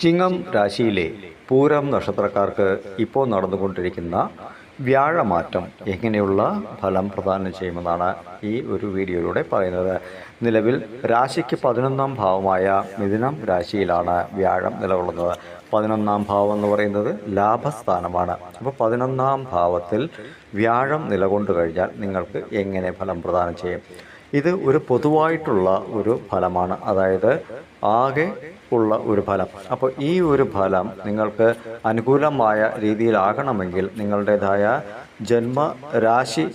ചിങ്ങം രാശിയിലെ പൂരം നക്ഷത്രക്കാർക്ക് ഇപ്പോൾ നടന്നുകൊണ്ടിരിക്കുന്ന വ്യാഴമാറ്റം എങ്ങനെയുള്ള ഫലം പ്രദാനം ചെയ്യുമെന്നാണ് ഈ ഒരു വീഡിയോയിലൂടെ പറയുന്നത്. നിലവിൽ രാശിക്ക് പതിനൊന്നാം ഭാവമായ മിഥുനം രാശിയിലാണ് വ്യാഴം നിലകൊള്ളുന്നത്. പതിനൊന്നാം ഭാവം എന്ന് പറയുന്നത് ലാഭസ്ഥാനമാണ്. അപ്പോൾ പതിനൊന്നാം ഭാവത്തിൽ വ്യാഴം നിലകൊണ്ടു കഴിഞ്ഞാൽ നിങ്ങൾക്ക് എങ്ങനെ ഫലം പ്രദാനം ചെയ്യും? ഇത് ഒരു പൊതുവായിട്ടുള്ള ഒരു ഫലമാണ്. അതായത് ആകെ ഉള്ള ഒരു ഫലം. അപ്പോൾ ഈ ഒരു ഫലം നിങ്ങൾക്ക് അനുകൂലമായ രീതിയിലാകണമെങ്കിൽ നിങ്ങളുടേതായ ജന്മരാശി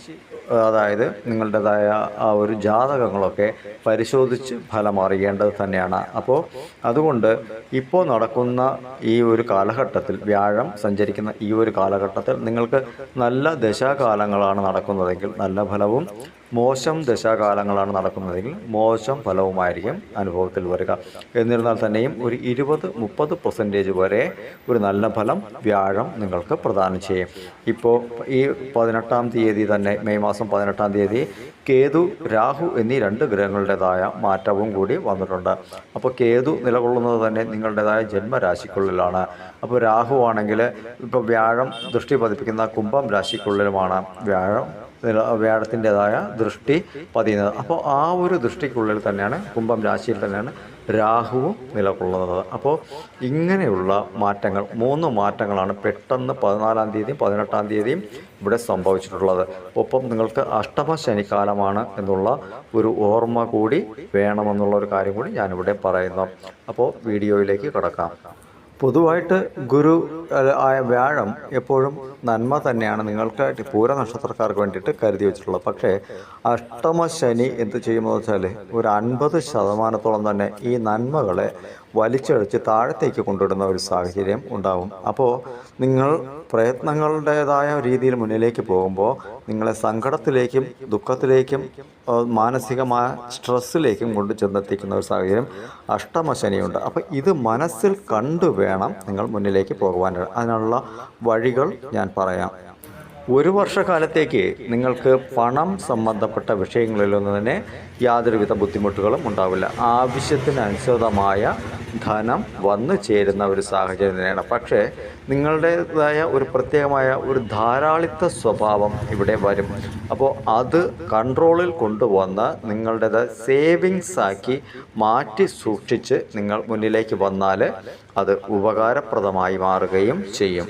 അതായത് നിങ്ങളുടേതായ ആ ഒരു ജാതകങ്ങളൊക്കെ പരിശോധിച്ച് ഫലം അറിയേണ്ടത് തന്നെയാണ്. അപ്പോൾ അതുകൊണ്ട് ഇപ്പോൾ നടക്കുന്ന ഈ ഒരു കാലഘട്ടത്തിൽ വ്യാഴം സഞ്ചരിക്കുന്ന ഈ ഒരു കാലഘട്ടത്തിൽ നിങ്ങൾക്ക് നല്ല ദശാകാലങ്ങളാണ് നടക്കുന്നതെങ്കിൽ നല്ല ഫലവും മോശം ദശാകാലങ്ങളാണ് നടക്കുന്നതെങ്കിൽ മോശം ഫലവുമായിരിക്കും അനുഭവത്തിൽ വരിക. എന്നിരുന്നാൽ തന്നെയും ഒരു ഇരുപത് മുപ്പത് പെർസെന്റേജ് വരെ ഒരു നല്ല ഫലം വ്യാഴം നിങ്ങൾക്ക് പ്രദാനം ചെയ്യും. ഇപ്പോൾ ഈ പതിനെട്ടാം തീയതി തന്നെ മെയ് മാസം പതിനെട്ടാം തീയതി കേതു രാഹു എന്നീ രണ്ട് ഗ്രഹങ്ങളുടേതായ മാറ്റവും കൂടി വന്നിട്ടുണ്ട്. അപ്പോൾ കേതു നിലകൊള്ളുന്നത് തന്നെ നിങ്ങളുടേതായ ജന്മരാശിക്കുള്ളിലാണ്. അപ്പോൾ രാഹു ആണെങ്കിൽ ഇപ്പോൾ വ്യാഴം ദൃഷ്ടി പതിപ്പിക്കുന്ന കുംഭം രാശിക്കുള്ളിലുമാണ്. വ്യാഴം വ്യാഴത്തിന്റെതായ ദൃഷ്ടി പതിയുന്നത്. അപ്പോൾ ആ ഒരു ദൃഷ്ടിക്കുള്ളിൽ തന്നെയാണ് കുംഭം രാശിയിൽ തന്നെയാണ് രാഹുവും നിലകൊള്ളുന്നത്. അപ്പോൾ ഇങ്ങനെയുള്ള മാറ്റങ്ങൾ മൂന്ന് മാറ്റങ്ങളാണ് പെട്ടെന്ന് പതിനാലാം തീയതിയും പതിനെട്ടാം തീയതിയും ഇവിടെ സംഭവിച്ചിട്ടുള്ളത്. ഒപ്പം നിങ്ങൾക്ക് അഷ്ടമ ശനിക്കാലമാണ് എന്നുള്ള ഒരു ഓർമ്മ കൂടി വേണമെന്നുള്ള ഒരു കാര്യം കൂടി ഞാനിവിടെ പറയുന്നു. അപ്പോൾ വീഡിയോയിലേക്ക് കിടക്കാം. പൊതുവായിട്ട് ഗുരു ആയ വ്യാഴം എപ്പോഴും നന്മ തന്നെയാണ് നിങ്ങൾക്ക് പൂര നക്ഷത്രക്കാർക്ക് വേണ്ടിയിട്ട് കരുതി വെച്ചിട്ടുള്ളത്. പക്ഷേ അഷ്ടമ ശനി എന്ത് ചെയ്യുമെന്ന് വെച്ചാൽ ഒരു അൻപത് ശതമാനത്തോളം തന്നെ ഈ നന്മകളെ വലിച്ചഴിച്ച് താഴത്തേക്ക് കൊണ്ടുവിടുന്ന ഒരു സാഹചര്യം ഉണ്ടാവും. അപ്പോൾ നിങ്ങൾ പ്രയത്നങ്ങളുടേതായ രീതിയിൽ മുന്നിലേക്ക് പോകുമ്പോൾ നിങ്ങളെ സങ്കടത്തിലേക്കും ദുഃഖത്തിലേക്കും മാനസികമായ സ്ട്രെസ്സിലേക്കും കൊണ്ടു ചെന്നെത്തിക്കുന്ന ഒരു സാഹചര്യം അഷ്ടമശനിയുണ്ട് അപ്പോൾ ഇത് മനസ്സിൽ കണ്ടു വേണം നിങ്ങൾ മുന്നിലേക്ക് പോകുവാൻ അതിനുള്ള വഴികൾ ഞാൻ പറയാം. ഒരു വർഷക്കാലത്തേക്ക് നിങ്ങൾക്ക് പണം സംബന്ധപ്പെട്ട വിഷയങ്ങളിലൊന്നും തന്നെ യാതൊരുവിധ ബുദ്ധിമുട്ടുകളും ഉണ്ടാവില്ല. ആവശ്യത്തിനനുസൃതമായ ധനം വന്നു ചേരുന്ന ഒരു സാഹചര്യം തന്നെയാണ്. പക്ഷേ നിങ്ങളുടേതായ ഒരു പ്രത്യേകമായ ഒരു ധാരാളിത്ത സ്വഭാവം ഇവിടെ വരും. അപ്പോൾ അത് കൺട്രോളിൽ കൊണ്ടുവന്ന് നിങ്ങളുടേത് സേവിങ്സ് ആക്കി മാറ്റി സൂക്ഷിച്ച് നിങ്ങൾ മുന്നിലേക്ക് വന്നാൽ അത് ഉപകാരപ്രദമായി മാറുകയും ചെയ്യും.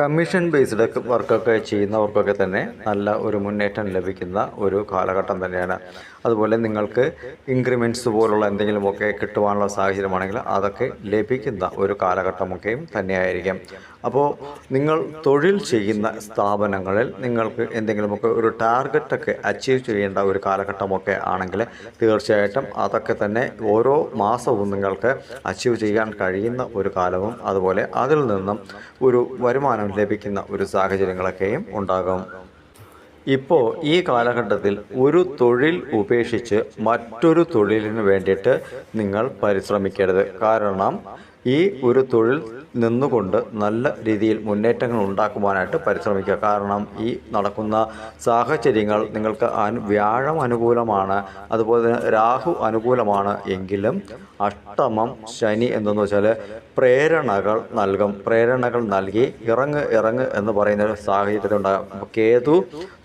കമ്മീഷൻ ബേസ്ഡ് വർക്കൊക്കെ ചെയ്യുന്നവർക്കൊക്കെ തന്നെ നല്ല ഒരു മുന്നേറ്റം ലഭിക്കുന്ന ഒരു കാലഘട്ടം തന്നെയാണ്. അതുപോലെ നിങ്ങൾക്ക് ഇൻക്രിമെന്റ്സ് പോലുള്ള എന്തെങ്കിലുമൊക്കെ കിട്ടുവാനുള്ള സാഹചര്യമാണെങ്കിൽ അതൊക്കെ ലഭിക്കുന്ന ഒരു കാലഘട്ടമൊക്കെയും തന്നെയായിരിക്കും. അപ്പോൾ നിങ്ങൾ തൊഴിൽ ചെയ്യുന്ന സ്ഥാപനങ്ങളിൽ നിങ്ങൾക്ക് എന്തെങ്കിലുമൊക്കെ ഒരു ടാർഗറ്റൊക്കെ അച്ചീവ് ചെയ്യേണ്ട ഒരു കാലഘട്ടമൊക്കെ ആണെങ്കിൽ തീർച്ചയായിട്ടും അതൊക്കെ തന്നെ ഓരോ മാസവും നിങ്ങൾക്ക് അച്ചീവ് ചെയ്യാൻ കഴിയുന്ന ഒരു കാലവും അതുപോലെ അതിൽ നിന്നും ഒരു വരുമാനം ലഭിക്കുന്ന ഒരു സാഹചര്യങ്ങളൊക്കെയും ഉണ്ടാകും. ഇപ്പോൾ ഈ കാലഘട്ടത്തിൽ ഒരു തൊഴിൽ ഉപേക്ഷിച്ച് മറ്റൊരു തൊഴിലിന് വേണ്ടിയിട്ട് നിങ്ങൾ പരിശ്രമിക്കരുത്. കാരണം ഈ ഒരു തൊഴിൽ നിന്നുകൊണ്ട് നല്ല രീതിയിൽ മുന്നേറ്റങ്ങൾ ഉണ്ടാക്കുവാനായിട്ട് പരിശ്രമിക്കുക. കാരണം ഈ നടക്കുന്ന സാഹചര്യങ്ങൾ നിങ്ങൾക്ക് അനു വ്യാഴം അനുകൂലമാണ് അതുപോലെ തന്നെ രാഹു അനുകൂലമാണ് എങ്കിലും അഷ്ടമം ശനി എന്തെന്ന് വെച്ചാൽ പ്രേരണകൾ നൽകും. പ്രേരണകൾ നൽകി ഇറങ്ങ് ഇറങ്ങ് എന്ന് പറയുന്ന ഒരു സാഹചര്യത്തിൽ ഉണ്ടാകും. കേതു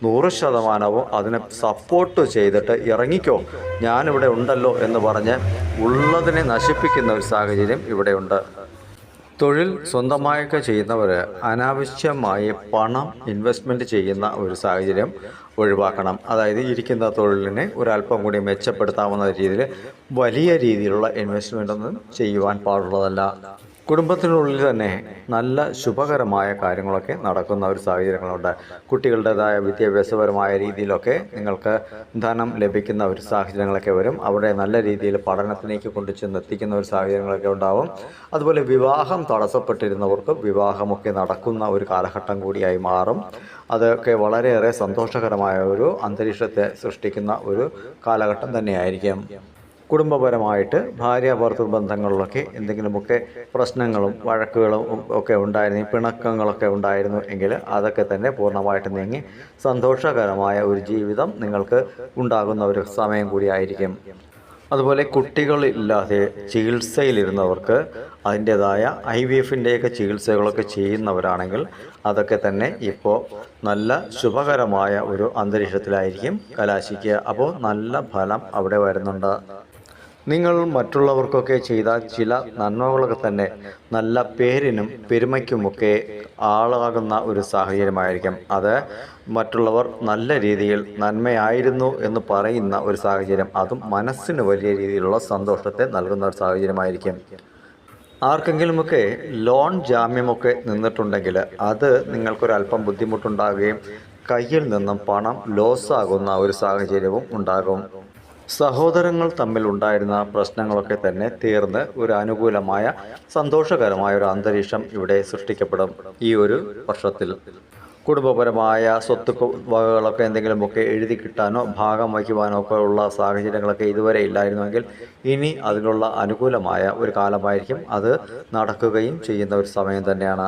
നൂറ് ശതമാനവും അതിനെ സപ്പോർട്ട് ചെയ്തിട്ട് ഇറങ്ങിക്കോ ഞാനിവിടെ ഉണ്ടല്ലോ എന്ന് പറഞ്ഞ് ഉള്ളതിനെ നശിപ്പിക്കുന്ന ഒരു സാഹചര്യം ഇവിടെയുണ്ട് തൊഴിൽ സ്വന്തമായൊക്കെ ചെയ്യുന്നവർ അനാവശ്യമായി പണം ഇൻവെസ്റ്റ്മെന്റ് ചെയ്യുന്ന ഒരു സാഹചര്യം ഒഴിവാക്കണം. അതായത് ഇരിക്കുന്ന തൊഴിലിനെ ഒരല്പം കൂടി മെച്ചപ്പെടുത്താവുന്ന രീതിയിൽ വലിയ രീതിയിലുള്ള ഇൻവെസ്റ്റ്മെന്റ് ഒന്നും ചെയ്യുവാൻ പാടുള്ളതല്ല. കുടുംബത്തിനുള്ളിൽ തന്നെ നല്ല ശുഭകരമായ കാര്യങ്ങളൊക്കെ നടക്കുന്ന ഒരു സാഹചര്യങ്ങളുണ്ട്. കുട്ടികളുടേതായ വിദ്യാഭ്യാസപരമായ രീതിയിലൊക്കെ നിങ്ങൾക്ക് ധനം ലഭിക്കുന്ന ഒരു സാഹചര്യങ്ങളൊക്കെ വരും. അവിടെ നല്ല രീതിയിൽ പഠനത്തിലേക്ക് കൊണ്ടു ചെന്ന് എത്തിക്കുന്ന ഒരു സാഹചര്യങ്ങളൊക്കെ ഉണ്ടാവും. അതുപോലെ വിവാഹം തടസ്സപ്പെട്ടിരുന്നവർക്ക് വിവാഹമൊക്കെ നടക്കുന്ന ഒരു കാലഘട്ടം കൂടിയായി മാറും. അതൊക്കെ വളരെയേറെ സന്തോഷകരമായ ഒരു അന്തരീക്ഷത്തെ സൃഷ്ടിക്കുന്ന ഒരു കാലഘട്ടം തന്നെയായിരിക്കും. കുടുംബപരമായിട്ട് ഭാര്യ ഭർത്തൃ ബന്ധങ്ങളിലൊക്കെ എന്തെങ്കിലുമൊക്കെ പ്രശ്നങ്ങളും വഴക്കുകളും ഒക്കെ ഉണ്ടായിരുന്നു പിണക്കങ്ങളൊക്കെ ഉണ്ടായിരുന്നു എങ്കിൽ അതൊക്കെ തന്നെ പൂർണമായിട്ട് നീങ്ങി സന്തോഷകരമായ ഒരു ജീവിതം നിങ്ങൾക്ക് ഉണ്ടാകുന്ന ഒരു സമയം കൂടിയായിരിക്കും അതുപോലെ കുട്ടികളില്ലാതെ ചികിത്സയിലിരുന്നവർക്ക് അതിന്റേതായ ഐ വി എഫിന്റെയൊക്കെ ചികിത്സകളൊക്കെ ചെയ്യുന്നവരാണെങ്കിൽ അതൊക്കെ തന്നെ ഇപ്പോൾ നല്ല ശുഭകരമായ ഒരു അന്തരീക്ഷത്തിലായിരിക്കും കലാശിക്കുക അപ്പോൾ നല്ല ഫലം അവിടെ വരുന്നുണ്ട്. നിങ്ങൾ മറ്റുള്ളവർക്കൊക്കെ ചെയ്ത ചില നന്മകളൊക്കെ തന്നെ നല്ല പേരിനും പെരുമയ്ക്കുമൊക്കെ ആളാകുന്ന ഒരു സാഹചര്യമായിരിക്കും. അത് മറ്റുള്ളവർ നല്ല രീതിയിൽ നന്മയായിരുന്നു എന്ന് പറയുന്ന ഒരു സാഹചര്യം. അതും മനസ്സിന് വലിയ രീതിയിലുള്ള സന്തോഷത്തെ നൽകുന്ന ഒരു സാഹചര്യമായിരിക്കും. ആർക്കെങ്കിലുമൊക്കെ ലോൺ ജാമ്യമൊക്കെ നിന്നിട്ടുണ്ടെങ്കിൽ അത് നിങ്ങൾക്കൊരല്പം ബുദ്ധിമുട്ടുണ്ടാകുകയും കയ്യിൽ നിന്നും പണം ലോസ് ആകുന്ന ഒരു സാഹചര്യവും ഉണ്ടാകും. സഹോദരങ്ങൾ തമ്മിൽ ഉണ്ടായിരുന്ന പ്രശ്നങ്ങളൊക്കെ തന്നെ തീർന്ന് ഒരു അനുകൂലമായ സന്തോഷകരമായ ഒരു അന്തരീക്ഷം ഇവിടെ സൃഷ്ടിക്കപ്പെടും ഈ ഒരു വർഷത്തിൽ. കുടുംബപരമായ സ്വത്ത് വകകളൊക്കെ എന്തെങ്കിലുമൊക്കെ എഴുതി കിട്ടാനോ ഭാഗം വയ്ക്കുവാനോ ഒക്കെ ഉള്ള സാഹചര്യങ്ങളൊക്കെ ഇതുവരെ ഇല്ലായിരുന്നുവെങ്കിൽ ഇനി അതിനുള്ള അനുകൂലമായ ഒരു കാലമായിരിക്കും അത് നടക്കുകയും ചെയ്യുന്ന ഒരു സമയം തന്നെയാണ്.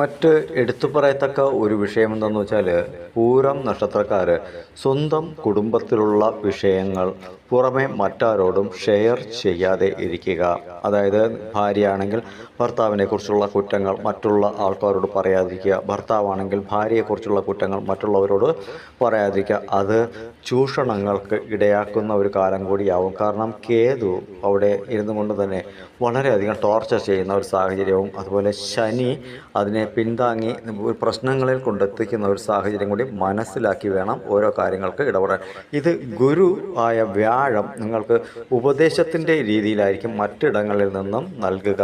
മറ്റ് എടുത്തു പറയത്തക്ക ഒരു വിഷയം എന്തെന്ന് വെച്ചാൽ പൂരം നക്ഷത്രക്കാർ സ്വന്തം കുടുംബത്തിലുള്ള വിഷയങ്ങൾ പുറമെ മറ്റാരോടും ഷെയർ ചെയ്യാതെ ഇരിക്കുക. അതായത് ഭാര്യയാണെങ്കിൽ ഭർത്താവിനെ കുറിച്ചുള്ള കുറ്റങ്ങൾ മറ്റുള്ള ആൾക്കാരോട് പറയാതിരിക്കുക. ഭർത്താവാണെങ്കിൽ ഭാര്യയെക്കുറിച്ചുള്ള കുറ്റങ്ങൾ മറ്റുള്ളവരോട് പറയാതിരിക്കുക. അത് ചൂഷണങ്ങൾക്ക് ഇടയാക്കുന്ന ഒരു കാലം കൂടിയാവും. കാരണം കേതു അവിടെ ഇരുന്നു കൊണ്ട് തന്നെ വളരെയധികം ടോർച്ചർ ചെയ്യുന്ന ഒരു സാഹചര്യവും അതുപോലെ ശനി അതിനെ പിന്താങ്ങി പ്രശ്നങ്ങളിൽ കൊണ്ടെത്തിക്കുന്ന ഒരു സാഹചര്യം കൂടി മനസ്സിലാക്കി വേണം ഓരോ കാര്യങ്ങൾക്ക് ഇടപെടാൻ. ഇത് ഗുരു ആയ വ്യാഴം നിങ്ങൾക്ക് ഉപദേശത്തിന്റെ രീതിയിലായിരിക്കും മറ്റിടങ്ങളിൽ നിന്നും നൽകുക.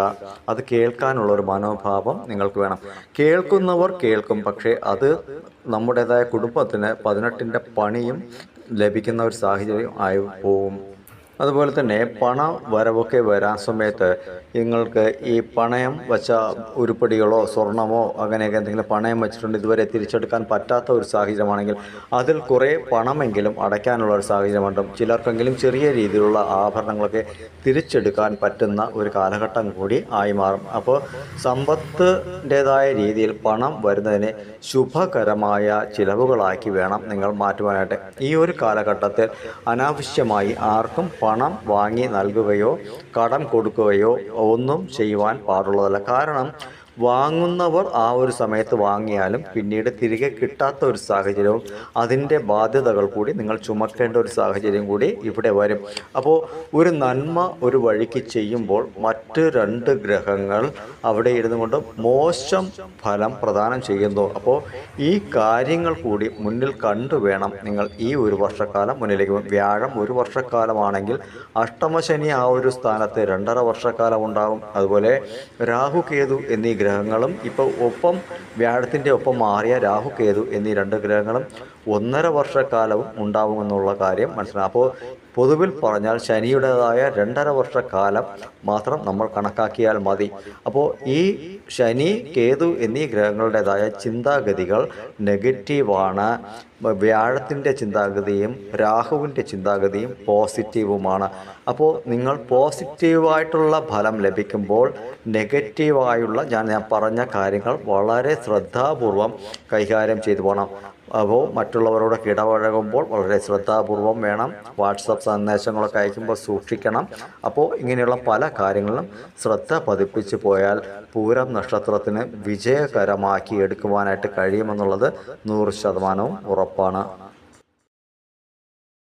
അത് കേൾക്കാനുള്ള ഒരു മനോഭാവം നിങ്ങൾക്ക് വേണം. കേൾക്കുന്നവർ കേൾക്കും പക്ഷേ അത് നമ്മുടേതായ കുടുംബത്തിന് പതിനെട്ടിന്റെ പണിയും ലഭിക്കുന്ന ഒരു സാഹചര്യം ആയി പോവും. അതുപോലെ തന്നെ പണ വരവൊക്കെ വരാൻ സമയത്ത് നിങ്ങൾക്ക് ഈ പണയം വച്ച ഉരുപ്പടികളോ സ്വർണമോ അങ്ങനെയൊക്കെ എന്തെങ്കിലും പണയം വെച്ചിട്ടുണ്ട് ഇതുവരെ തിരിച്ചെടുക്കാൻ പറ്റാത്ത ഒരു സാഹചര്യമാണെങ്കിൽ അതിൽ കുറേ പണമെങ്കിലും അടയ്ക്കാനുള്ള ഒരു സാഹചര്യമുണ്ട്. ചിലർക്കെങ്കിലും ചെറിയ രീതിയിലുള്ള ആഭരണങ്ങളൊക്കെ തിരിച്ചെടുക്കാൻ പറ്റുന്ന ഒരു കാലഘട്ടം കൂടി ആയി മാറും. അപ്പോൾ സമ്പത്തിന്റെതായ രീതിയിൽ പണം വരുന്നതിനെ ശുഭകരമായ ചിലവുകളാക്കി വേണം നിങ്ങൾ മാറ്റുവാനായിട്ട്. ഈ ഒരു കാലഘട്ടത്തിൽ അനാവശ്യമായി ആർക്കും പണം വാങ്ങി നൽകുകയോ കടം കൊടുക്കുകയോ ഒന്നും ചെയ്യുവാൻ പാടുള്ളതല്ല. കാരണം വാങ്ങുന്നവർ ആ ഒരു സമയത്ത് വാങ്ങിയാലും പിന്നീട് തിരികെ കിട്ടാത്ത ഒരു സാഹചര്യവും അതിന്റെ ബാധ്യതകൾ കൂടി നിങ്ങൾ ചുമക്കേണ്ട ഒരു സാഹചര്യം കൂടി ഇവിടെ വരും. അപ്പോൾ ഒരു നന്മ ഒരു വഴിക്ക് ചെയ്യുമ്പോൾ മറ്റ് രണ്ട് ഗ്രഹങ്ങൾ അവിടെ ഇരുന്നു കൊണ്ട് മോശം ഫലം പ്രദാനം ചെയ്യുന്നു. അപ്പോൾ ഈ കാര്യങ്ങൾ കൂടി മുന്നിൽ കണ്ടു വേണം നിങ്ങൾ ഈ ഒരു വർഷക്കാലം മുന്നിലേക്ക് വ്യാഴം ഒരു വർഷക്കാലമാണെങ്കിൽ അഷ്ടമശനി ആ ഒരു സ്ഥാനത്ത് രണ്ടര വർഷക്കാലം ഉണ്ടാകും അതുപോലെ രാഹു കേതു എന്നീ ഗ്രഹങ്ങളും ഇപ്പോൾ ഒപ്പം വ്യാഴത്തിന്റെ ഒപ്പം മാറിയ രാഹു കേതു എന്നീ രണ്ട് ഗ്രഹങ്ങളും ഒന്നര വർഷക്കാലവും ഉണ്ടാവുമെന്നുള്ള കാര്യം മനസ്സിലാക്കാം അപ്പോൾ പൊതുവിൽ പറഞ്ഞാൽ ശനിയുടേതായ രണ്ടര വർഷക്കാലം മാത്രം നമ്മൾ കണക്കാക്കിയാൽ മതി. അപ്പോൾ ഈ ശനി കേതു എന്നീ ഗ്രഹങ്ങളുടേതായ ചിന്താഗതികൾ നെഗറ്റീവാണ്. വ്യാഴത്തിന്റെ ചിന്താഗതിയും രാഹുവിന്റെ ചിന്താഗതിയും പോസിറ്റീവുമാണ്. അപ്പോൾ നിങ്ങൾ പോസിറ്റീവായിട്ടുള്ള ഫലം ലഭിക്കുമ്പോൾ നെഗറ്റീവായുള്ള ഞാൻ ഞാൻ പറഞ്ഞ കാര്യങ്ങൾ വളരെ ശ്രദ്ധാപൂർവം കൈകാര്യം ചെയ്തു പോകണം അപ്പോൾ മറ്റുള്ളവരോട് ഇടപഴകുമ്പോൾ വളരെ ശ്രദ്ധാപൂർവം വേണം. വാട്സപ്പ് സന്ദേശങ്ങളൊക്കെ അയക്കുമ്പോൾ സൂക്ഷിക്കണം. അപ്പോൾ ഇങ്ങനെയുള്ള പല കാര്യങ്ങളിലും ശ്രദ്ധ പതിപ്പിച്ചു പോയാൽ പൂരം നക്ഷത്രത്തിന് വിജയകരമാക്കി എടുക്കുവാനായിട്ട് കഴിയുമെന്നുള്ളത് നൂറ് ശതമാനവും ഉറപ്പാണ്.